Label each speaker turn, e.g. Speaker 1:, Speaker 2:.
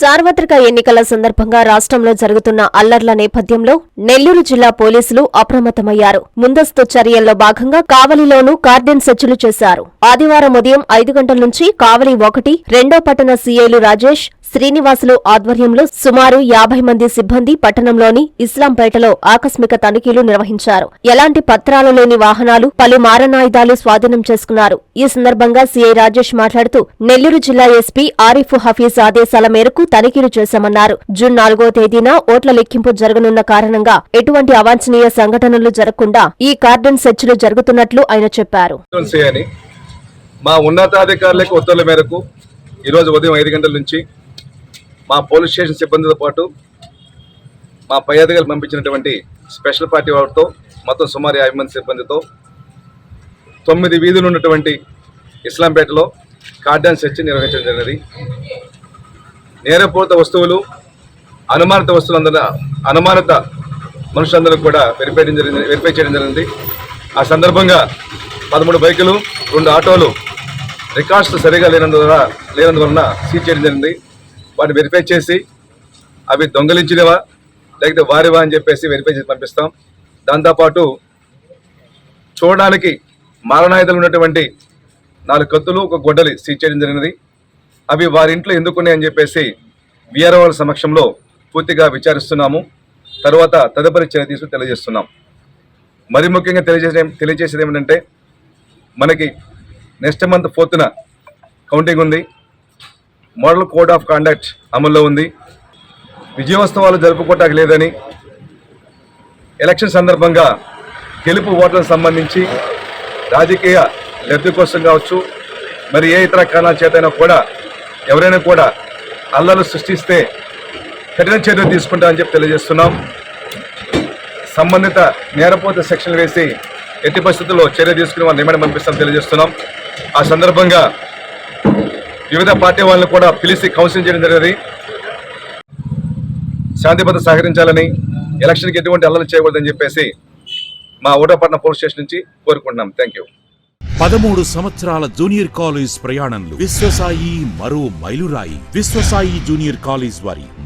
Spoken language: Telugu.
Speaker 1: సార్వత్రిక ఎన్నికల సందర్భంగా రాష్ట్రంలో జరుగుతున్న అల్లర్ల నేపథ్యంలో నెల్లూరు జిల్లా పోలీసులు అప్రమత్తమయ్యారు. ముందస్తు చర్యల్లో భాగంగా కావలిలోనూ కార్డెన్ సెర్చులు చేశారు. ఆదివారం ఉదయం ఐదు గంటల నుంచి కావలి ఒకటి రెండో పట్టణ సీఐలు రాజేష్ శ్రీనివాసులు ఆధ్వర్యంలో సుమారు యాభై మంది సిబ్బంది పట్టణంలోని ఇస్లాంపేటలో ఆకస్మిక తనిఖీలు నిర్వహించారు. ఎలాంటి పత్రాలు లేని వాహనాలు పలు మారణాయుధాలు స్వాధీనం చేసుకున్నారు. ఈ సందర్భంగా సీఐ రాజేష్ మాట్లాడుతూ నెల్లూరు జిల్లా ఎస్పీ ఆరిఫ్ హఫీజ్ ఆదేశాల మేరకు తనిఖీలు చేశామన్నారు. జూన్ నాలుగో తేదీన ఓట్ల లెక్కింపు జరగనున్న కారణంగా ఎటువంటి అవాంఛనీయ సంఘటనలు జరగకుండా ఈ కార్డన్ సెర్చ్లు జరుగుతున్నట్లు ఆయన చెప్పారు.
Speaker 2: మా ఉన్నతాధికారులకు ఉత్తర్వుల మేరకు ఈరోజు ఉదయం ఐదు గంటల నుంచి మా పోలీస్ స్టేషన్ సిబ్బందితో పాటు మా పై అధికారులు పంపించినటువంటి స్పెషల్ పార్టీ వారితో మొత్తం సుమారు యాభై మంది సిబ్బందితో తొమ్మిది వీధులు ఉన్నటువంటి ఇస్లాంపేటలో కార్డాన్ సెర్చ్ నిర్వహించడం జరిగినది. నేరపూరిత వస్తువులు అనుమానిత వస్తువులందరూ అనుమానిత మనుషులందరూ కూడా వెరిఫై చేయడం జరిగింది వెరిఫై చేయడం జరిగింది. ఆ సందర్భంగా పదమూడు బైకులు రెండు ఆటోలు రికార్డ్స్ సరిగా లేనందువల్ల లేనందువలన సీజ్ చేయడం జరిగింది. వాటిని వెరిఫై చేసి అవి దొంగలించినవా లేకపోతే వారివా అని చెప్పేసి వెరిఫై చేసి పంపిస్తాం. దాంతోపాటు చూడడానికి మారణాయుధాలు ఉన్నటువంటి నాలుగు కత్తులు ఒక గొడ్డలి సీజ్ చేయడం జరిగినది. అవి వారి ఇంట్లో ఎందుకున్నాయని చెప్పేసి విఆర్ఓ సమక్షంలో పూర్తిగా విచారిస్తున్నాము. తర్వాత తదుపరి చర్య తీసుకుని తెలియజేస్తున్నాం. మరి ముఖ్యంగా తెలియజేసే తెలియజేసేది ఏమిటంటే మనకి నెక్స్ట్ మంత్ ఫోర్త్న కౌంటింగ్ ఉంది. మోడల్ కోడ్ ఆఫ్ కాండక్ట్ అమల్లో ఉంది. విజయోత్సవాలు జరుపుకోవటానికి లేదని ఎలక్షన్ సందర్భంగా గెలుపు ఓట్లకు సంబంధించి రాజకీయ లబ్ధి కోసం కావచ్చు మరి ఏ ఇతర కారణాల చేతైనా కూడా ఎవరైనా కూడా అల్లలు సృష్టిస్తే కఠిన చర్యలు తీసుకుంటామని చెప్పి తెలియజేస్తున్నాం. సంబంధిత నేరపోత సెక్షన్ వేసి ఎట్టి పరిస్థితుల్లో చర్య తీసుకుని వాళ్ళని రిమాండ్ పంపిస్తాం తెలియజేస్తున్నాం. ఆ సందర్భంగా వివిధ పార్టీ వాళ్ళని కూడా పిలిచి కౌన్సిలింగ్ చేయడం జరిగింది. శాంతి భద్రత సహకరించాలని ఎలక్షన్కి ఎటువంటి అల్లలు చేయకూడదని చెప్పేసి మా ఓటపట్నం పోలీస్ స్టేషన్ నుంచి కోరుకుంటున్నాం. థ్యాంక్ యూ
Speaker 3: పదమూడు సంవత్సరాల జూనియర్ కాలేజ్ ప్రయాణంలో విశ్వసాయి మరో మైలురాయి. విశ్వసాయి జూనియర్ కాలేజ్ వారి